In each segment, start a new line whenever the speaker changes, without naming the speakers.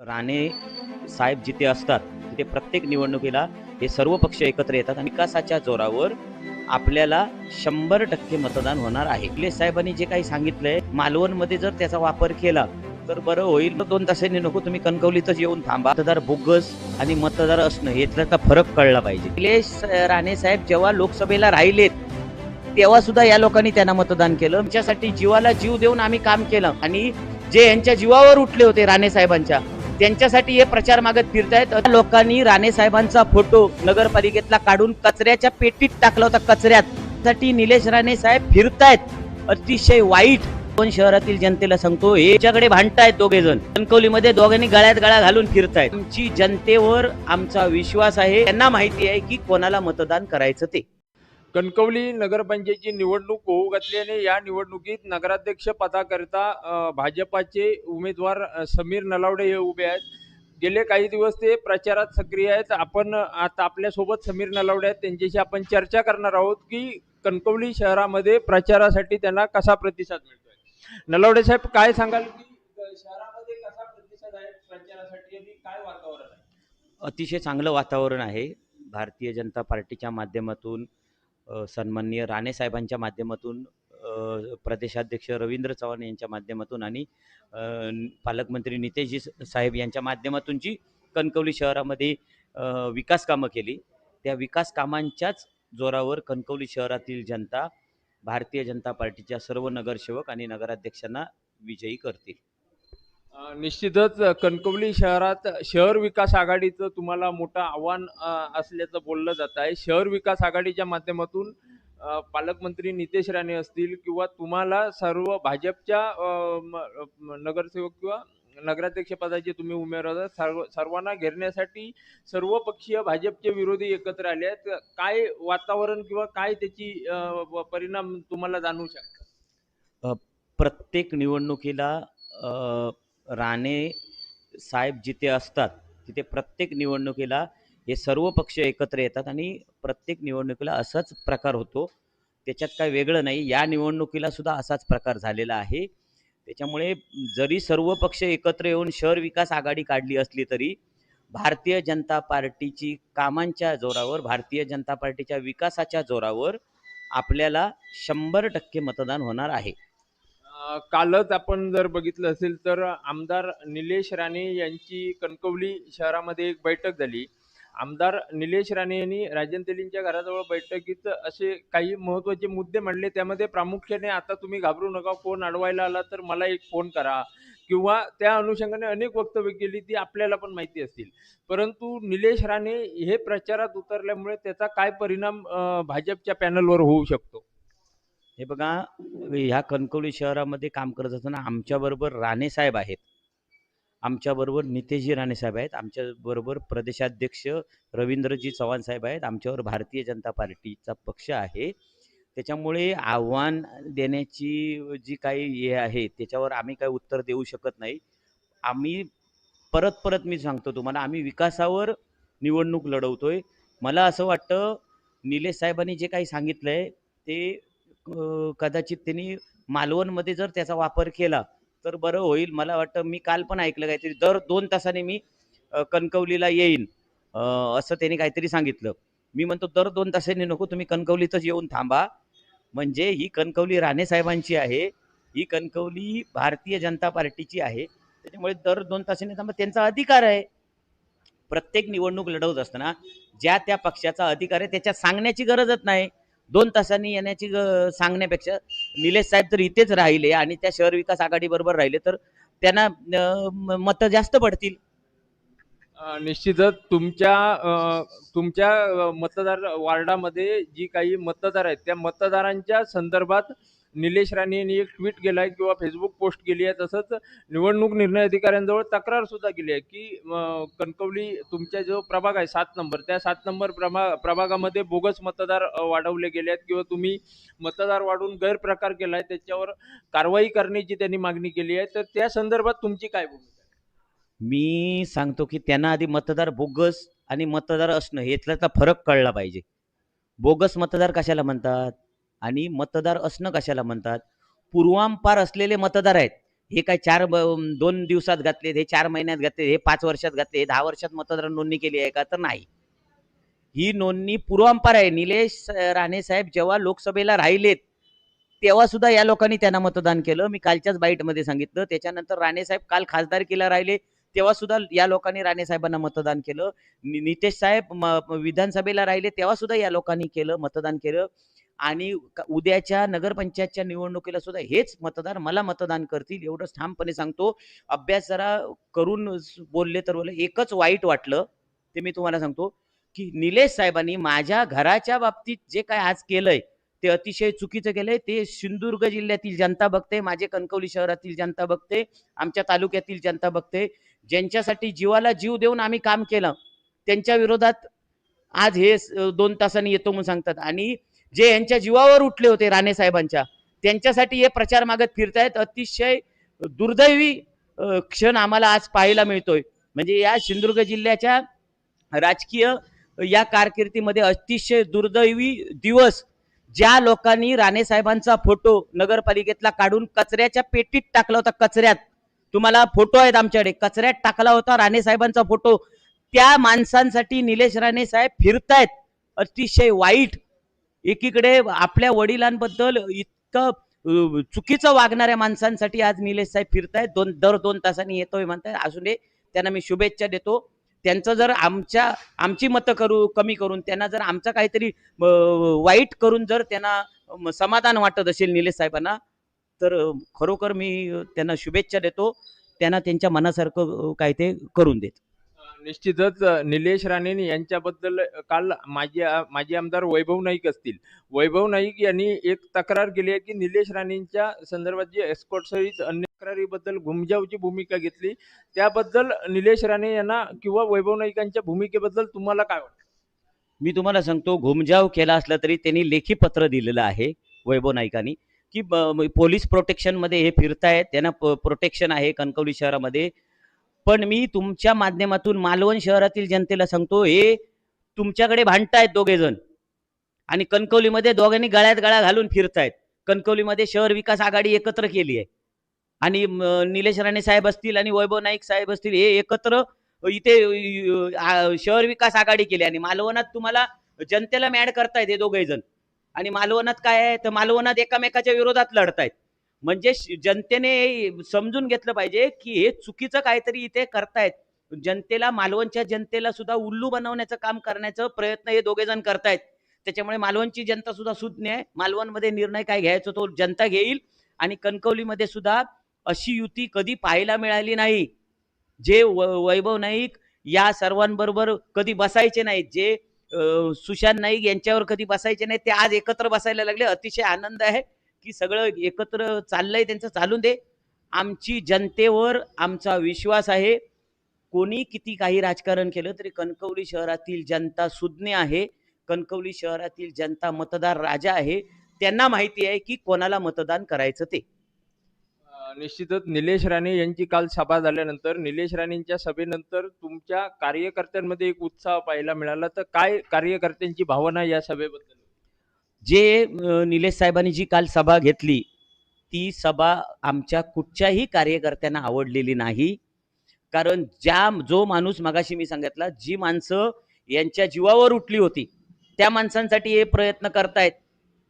राणे साहेब जिथे असतात तिथे प्रत्येक निवडणुकीला हे सर्व पक्ष एकत्र येतात आणि विकासाच्या जोरावर आपल्याला शंभर टक्के मतदान होणार आहे. अखिलेश साहेबांनी जे काही सांगितलंय मालवणमध्ये जर त्याचा वापर केला तर बरं होईल. दोन तासांनी नको तुम्ही कणकवलीतच येऊन थांबा. मतदार बोगस आणि मतदार असणं यातला फरक कळला पाहिजे. क्लेश राणे साहेब जेव्हा लोकसभेला राहिलेत तेव्हा सुद्धा या लोकांनी त्यांना मतदान केलं. आमच्यासाठी जीवाला जीव देऊन आम्ही काम केलं. आणि जे यांच्या जीवावर उठले होते राणे साहेबांच्या त्यांच्यासाठी हे प्रचार मागत फिरतायत लोकांनी राणे साहेबांचा फोटो नगरपालिकेतला काढून कचऱ्याच्या पेटीत टाकला होता कचऱ्यात. साठी निलेश राणे साहेब फिरतायत. अतिशय वाईट पण शहरातील जनतेला सांगतो याच्याकडे भांडतायत दोघे जण कणकवलीमध्ये दोघांनी गळ्यात गळा घालून फिरतायत. आमची जनतेवर आमचा विश्वास आहे. त्यांना माहिती आहे की कोणाला मतदान करायचं ते.
कणकवली नगरपंचायतची निवडणूक होऊ घातल्याने या निवडणुकीत नगराध्यक्ष पदाकरिता भाजपाचे उमेदवार समीर नलावडे हे उभे आहेत. गेले काही दिवस ते प्रचारात सक्रिय आहेत. आपण आता आपल्यासोबत समीर नलावडे आहेत. त्यांच्याशी आपण चर्चा करणार आहोत की कणकवली शहरामध्ये प्रचारासाठी त्यांना कसा प्रतिसाद मिळतोय? नलावडे साहेब काय सांगाल की शहरामध्ये कसा प्रतिसाद आहे प्रचारासाठी आणि काय वातावरण आहे?
अतिशय चांगलं वातावरण आहे. भारतीय जनता पार्टीच्या माध्यमातून सन्माननीय राणे साहेबांच्या माध्यमातून प्रदेशाध्यक्ष रवींद्र चव्हाण यांच्या माध्यमातून आणि पालकमंत्री नितेशजी साहेब यांच्या माध्यमातून जी कणकवली शहरामध्ये विकास कामं केली. त्या विकास कामांच्याच जोरावर कणकवली शहरातील जनता भारतीय जनता पार्टीच्या सर्व नगरसेवक आणि नगराध्यक्षांना विजयी करतील.
निश्चितच कणकवली शहरात शहर विकास आघाडीचं तुम्हाला मोठं आव्हान असल्याचं बोललं जात आहे. शहर विकास आघाडीच्या माध्यमातून पालकमंत्री नितेश राणे असतील किंवा तुम्हाला सर्व भाजपच्या म- नगरसेवक किंवा नगराध्यक्षपदाचे तुम्ही उमेदवार सर्व सर्वांना घेरण्यासाठी सर्व पक्षीय भाजपचे विरोधी एकत्र आले आहेत. काय वातावरण किंवा काय त्याची परिणाम तुम्हाला जाणवू शकतात?
प्रत्येक निवडणुकीला राणे साहेब जिथे असतात तिथे प्रत्येक निवडणुकीला हे सर्व पक्ष एकत्र येतात आणि प्रत्येक निवडणुकीला असाच प्रकार होतो. त्याच्यात काय वेगळं नाही. या निवडणुकीला सुद्धा असाच प्रकार झालेला आहे. त्याच्यामुळे जरी सर्व पक्ष एकत्र येऊन शहर विकास आघाडी काढली असली तरी भारतीय जनता पार्टीची कामांच्या जोरावर भारतीय जनता पार्टीच्या विकासाच्या जोरावर आपल्याला शंभर टक्के मतदान होणार आहे.
कालच आपण जर बघितलं असेल तर आमदार निलेश राणे यांची कणकवली शहरामध्ये एक बैठक झाली. आमदार निलेश राणे यांनी राजन तेलींच्या घराजवळ बैठकीत असे काही महत्त्वाचे मुद्दे मांडले. त्यामध्ये प्रामुख्याने आता तुम्ही घाबरू नका फोन अडवायला आला तर मला एक फोन करा. किंवा त्या अनुषंगाने अनेक वक्तव्य केली ती आपल्याला पण माहिती असतील. परंतु निलेश राणे हे प्रचारात उतरल्यामुळे त्याचा काय परिणाम भाजपच्या पॅनलवर होऊ शकतो?
हे बघा ह्या कणकवली शहरामध्ये काम करत असताना आमच्याबरोबर राणे साहेब आहेत. आमच्याबरोबर नितेशजी राणे साहेब आहेत. आमच्याबरोबर प्रदेशाध्यक्ष रवींद्रजी चव्हाण साहेब आहेत. आमच्यावर भारतीय जनता पार्टीचा पक्ष आहे. त्याच्यामुळे आव्हान देण्याची जी काही हे आहे त्याच्यावर आम्ही काही उत्तर देऊ शकत नाही. आम्ही परत परत मी सांगतो तुम्हाला आम्ही विकासावर निवडणूक लढवतोय. मला असं वाटतं निलेश साहेबांनी जे काही सांगितलंय ते कदाचित त्यांनी मालवणमध्ये जर त्याचा वापर केला तर बरं होईल. मला वाटतं मी काल पण ऐकलं काहीतरी दर दोन तासाने मी कणकवलीला येईन. असं त्यांनी काहीतरी सांगितलं. मी म्हणतो दर दोन तासांनी नको तुम्ही कणकवलीतच येऊन थांबा. म्हणजे ही कणकवली राणे साहेबांची आहे ही कणकवली भारतीय जनता पार्टीची आहे. त्याच्यामुळे दर दोन तासांनी थांबा. त्यांचा अधिकार आहे. प्रत्येक निवडणूक लढवत असताना ज्या त्या पक्षाचा अधिकार आहे त्याच्यात सांगण्याची गरजच नाही. दोन तासांनी येण्याची सांगण्यापेक्षा निलेश साहेब तर इथेच राहिले आणि त्या शहर विकास आघाडी बरोबर राहिले तर त्यांना मतं जास्त पडतील.
निश्चितच तुमच्या तुमच्या मतदार वार्डामध्ये जी काही मतदार आहेत त्या मतदारांच्या संदर्भात निलेश राणे यांनी एक ट्विट केलं आहे किंवा फेसबुक पोस्ट केली आहे तसंच निवडणूक निर्णय अधिकाऱ्यांजवळ तक्रार सुद्धा केली आहे की कणकवली तुमच्या जो प्रभाग आहे सात नंबर त्या सात नंबर प्रभा प्रभागामध्ये बोगस मतदार वाढवले गेले आहेत किंवा तुम्ही मतदार वाढवून गैरप्रकार केला आहे त्याच्यावर कारवाई करण्याची त्यांनी मागणी केली आहे. तर त्या संदर्भात तुमची काय भूमिका
मी सांगतो की त्यांना आधी मतदार बोगस आणि मतदार असणं यातला फरक कळला पाहिजे. बोगस मतदार कशाला म्हणतात? आणि मतदार असणं कशाला म्हणतात? पूर्वांपार असलेले मतदार आहेत. हे काय चार दोन दिवसात घातले हे चार महिन्यात घातले हे पाच वर्षात घातले हे दहा वर्षात मतदार नोंदणी केली आहे का? तर नाही. ही नोंदणी पूर्वांपार आहे. निलेश राणे साहेब जेव्हा लोकसभेला राहिलेत तेव्हा सुद्धा या लोकांनी त्यांना मतदान केलं. मी कालच्याच बाईटमध्ये सांगितलं. त्याच्यानंतर राणे साहेब काल खासदारकीला राहिले तेव्हा सुद्धा या लोकांनी राणे साहेबांना मतदान केलं. नितेश साहेब विधानसभेला राहिले तेव्हा सुद्धा या लोकांनी केलं मतदान केलं. आणि क- उद्याच्या नगरपंचायतच्या निवडणुकीला सुद्धा हेच मतदार मला मतदान करतील एवढंच ठामपणे सांगतो. अभ्यास जरा करून बोलले तर बोलले एकच वाईट वाटलं ते मी तुम्हाला सांगतो की निलेश साहेबांनी माझ्या घराच्या बाबतीत जे काय आज केलंय ते अतिशय चुकीचं केलंय. ते सिंधुदुर्ग जिल्ह्यातील जनता बघते माझे कणकवली शहरातील जनता बघते आमच्या तालुक्यातील जनता बघते. ज्यांच्यासाठी जीवाला जीव देऊन आम्ही काम केलं त्यांच्या विरोधात आज हे स- दोन तासांनी येतो म्हणून सांगतात. आणि जे यांच्या जीवावर उठले होते राणे साहेबांच्या त्यांच्यासाठी हे प्रचार मागत फिरतायत. अतिशय दुर्दैवी क्षण आम्हाला आज पाहायला मिळतोय. म्हणजे या सिंधुदुर्ग जिल्ह्याच्या राजकीय या कारकिर्दीमध्ये अतिशय दुर्दैवी दिवस ज्या लोकांनी राणे साहेबांचा फोटो नगरपालिकेतला काढून कचऱ्याच्या पेटीत टाकला होता. कचऱ्यात. तुम्हाला फोटो आहेत आमच्याकडे. कचऱ्यात टाकला होता राणे साहेबांचा फोटो. त्या माणसांसाठी निलेश राणे साहेब फिरतायत. अतिशय वाईट एकीकडे आपल्या वडिलांबद्दल इतकं चुकीचं वागणाऱ्या माणसांसाठी आज निलेश साहेब फिरतायत. दोन दर दोन तासांनी येतोय म्हणताय असून दे त्यांना मी शुभेच्छा देतो. त्यांचं जर आमच्या आमची मतं करू कमी करून त्यांना जर आमचं काहीतरी वाईट करून जर त्यांना समाधान वाटत असेल निलेश साहेबांना तर खरोखर मी त्यांना शुभेच्छा देतो. त्यांना त्यांच्या मनासारखं अ, काय ते करून देत.
निश्चितच निलेश राणे यांच्याबद्दल काल माजी माजी आमदार वैभव नाईक असतील. वैभव नाईक यांनी एक तक्रार केली आहे की निलेश राणेंच्या संदर्भात जी एस्कॉट सहित अन्य तक्रारीबद्दल घुमजावची भूमिका घेतली त्याबद्दल निलेश राणे यांना किंवा वैभव नाईकांच्या भूमिकेबद्दल तुम्हाला काय वाटतं?
मी तुम्हाला सांगतो घुमजाव केला असला तरी त्यांनी लेखी पत्र दिलेलं आहे वैभव नाईकांनी की ब- पोलीस प्रोटेक्शनमध्ये हे फिरतायत त्यांना प- प्रोटेक्शन आहे कणकवली शहरामध्ये. पण मी तुमच्या माध्यमातून मालवण शहरातील जनतेला सांगतो हे तुमच्याकडे भांडतायत दोघे जण आणि कणकवलीमध्ये दोघांनी गळ्यात गळा घालून फिरतायत. कणकवलीमध्ये शहर विकास आघाडी एकत्र केली आहे आणि निलेश राणे साहेब असतील आणि वैभव नाईक साहेब असतील हे एकत्र इथे शहर विकास आघाडी केली आणि मालवणात तुम्हाला जनतेला मॅड करतायत हे दोघे जण आणि मालवणात काय आहे? तर मालवणात एकामेकाच्या विरोधात लढतायत. म्हणजे जनतेने समजून घेतलं पाहिजे की हे चुकीचं काहीतरी इथे करतायत. जनतेला मालवणच्या जनतेला सुद्धा उल्लू बनवण्याचं काम करण्याचं प्रयत्न हे दोघे जण करतायत. त्याच्यामुळे मालवणची जनता सुद्धा सुज्ञ आहे. मालवणमध्ये निर्णय काय घ्यायचा तो जनता घेईल आणि कणकवलीमध्ये सुद्धा अशी युती कधी पाहायला मिळाली नाही. जे व- वैभव नाईक या सर्वांबरोबर कधी बसायचे नाहीत जे सुशांत नाईक यांच्यावर कधी बसायचे नाही ते आज एकत्र बसायला लागले. अतिशय आनंद आहे. की सगळं एकत्र चाललंय त्यांचं चालून दे. आमची जनतेवर आमचा विश्वास आहे. कोणी किती काही राजकारण केलं तरी कणकवली शहरातील जनता सुज्ञ आहे. कणकवली शहरातील जनता मतदार राजा आहे. त्यांना माहिती आहे की कोणाला मतदान करायचं ते.
निश्चितच निलेश राणे यांची काल सभा झाल्यानंतर निलेश राणेंच्या सभेनंतर तुमच्या कार्यकर्त्यांमध्ये एक उत्साह पाहायला मिळाला. तर काय कार्यकर्त्यांची भावना या सभेबद्दल?
जे निलेश साहेबांनी जी काल सभा घेतली ती सभा आमच्या कुठच्याही कार्यकर्त्यांना आवडलेली नाही. कारण ज्या जो माणूस मगाशी मी सांगितला जी माणसं यांच्या जीवावर उठली होती त्या माणसांसाठी हे प्रयत्न करतायत.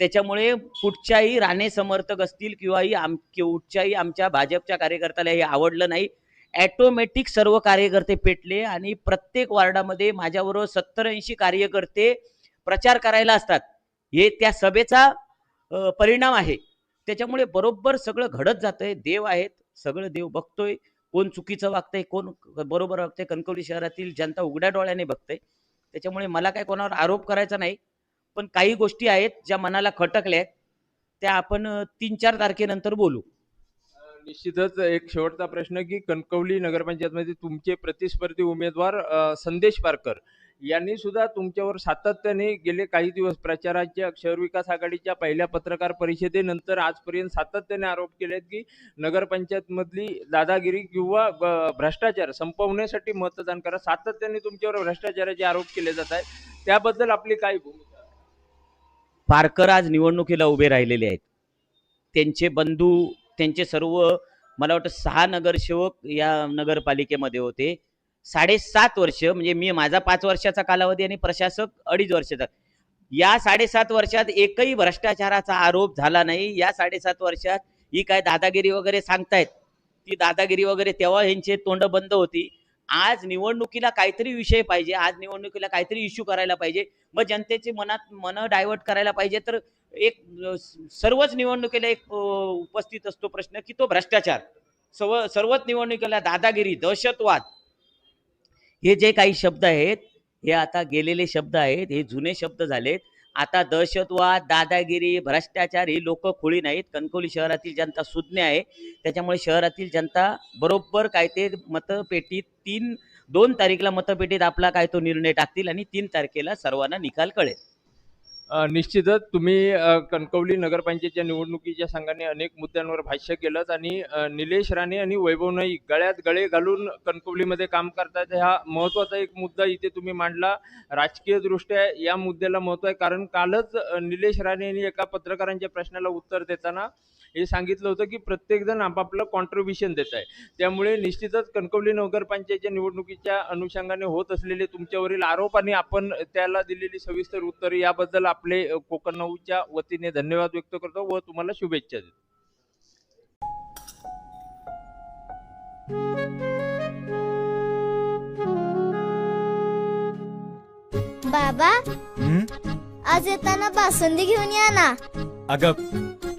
त्याच्यामुळे कुठच्याही राणे समर्थक असतील किंवाही आम कुठच्याही आमच्या भाजपच्या कार्यकर्त्याला हे आवडलं नाही. ॲटोमॅटिक सर्व कार्यकर्ते पेटले आणि प्रत्येक वार्डामध्ये माझ्याबरोबर सत्तर ऐंशी कार्यकर्ते प्रचार करायला असतात. हे त्या सभेचा परिणाम आहे. त्याच्यामुळे बरोबर सगळं घडत जातंय. देव आहेत सगळं देव बघतोय. कोण चुकीचं वागतंय कोण बरोबर वागतंय कणकवली शहरातील जनता उघड्या डोळ्याने बघते त्याच्यामुळे मला काय कोणावर आरोप करायचा नाही. पण काही गोष्टी आहेत ज्या मनाला खटकल्या आहेत त्या आपण तीन चार तारखेनंतर बोलू.
निश्चितच एक शेवटचा प्रश्न की कणकवली नगरपंचायतमध्ये तुमचे प्रतिस्पर्धी उमेदवार संदेश पारकर यांनी सुद्धा तुमच्यावर सातत्याने गेले काही दिवस प्रचाराच्या शहर विकास आघाडीच्या पहिल्या पत्रकार परिषदेनंतर आजपर्यंत सातत्याने आरोप केले आहेत की नगरपंचायतमधली दादागिरी किंवा ब- भ्रष्टाचार संपवण्यासाठी मतदान करा. सातत्याने तुमच्यावर भ्रष्टाचाराचे आरोप केले जात आहेत. त्याबद्दल आपली काय भूमिका?
पारकर आज निवडणुकीला उभे राहिलेले आहेत. त्यांचे बंधू त्यांचे सर्व मला वाटतं सहा नगरसेवक या नगरपालिकेमध्ये होते. साडेसात वर्ष म्हणजे मी माझा पाच वर्षाचा कालावधी आणि प्रशासक अडीच वर्षाचा. या साडेसात वर्षात एकही भ्रष्टाचाराचा आरोप झाला नाही. या साडेसात वर्षात ही काय दादागिरी वगैरे सांगतायत? ती दादागिरी वगैरे तेव्हा यांचे तोंड बंद होती. आज निवडणुकीला काहीतरी विषय पाहिजे. आज निवडणुकीला काहीतरी इश्यू करायला पाहिजे. मग जनतेचे मनात मन डायव्हर्ट करायला पाहिजे. तर एक सर्वच निवडणुकीला एक उपस्थित असतो प्रश्न की तो भ्रष्टाचार. सर्व सर्वच निवडणुकीला दादागिरी दहशतवाद. हे जे काही शब्द आहेत हे आता गेलेले शब्द आहेत हे जुने शब्द झालेत. आता दहशतवाद दादागिरी भ्रष्टाचार ही लोक खोळी नाहीत. कणकवली शहरातील जनता सुज्ञ आहे. त्याच्यामुळे शहरातील जनता बरोबर काय ते मतपेटीत तीन दोन तारीखला मतपेटीत आपला काय तो निर्णय टाकतील आणि तीन तारखेला सर्वांना निकाल कळेल.
निश्चितच तुम्ही कणकवली नगरपंचायतच्या निवडणुकीच्या संघाने अनेक मुद्द्यांवर भाष्य केलं आणि निलेश राणे आणि वैभव नाईक गळ्यात गळे घालून कणकवलीमध्ये काम करतात. हा महत्त्वाचा एक मुद्दा इथे तुम्ही मांडला. राजकीय दृष्ट्या या मुद्द्याला महत्त्व आहे. कारण कालच निलेश राणे यांनी एका पत्रकारांच्या प्रश्नाला उत्तर देताना हे सांगितलं होतं की प्रत्येकजण आपापलं कॉन्ट्रीब्युशन देत आहे. त्यामुळे निश्चितच कणकवली नगरपंचायतच्या निवडणुकीच्या अनुषंगाने होत असलेले तुमच्यावरील आरोप आणि आपण त्याला दिलेली सविस्तर उत्तरे याबद्दल आपले कोकण नऊच्या वतीने धन्यवाद व्यक्त करतो व तुम्हाला शुभेच्छा देतो.
बाबा
हं?
आज येताना बासुंदी घेऊन या ना.
अगं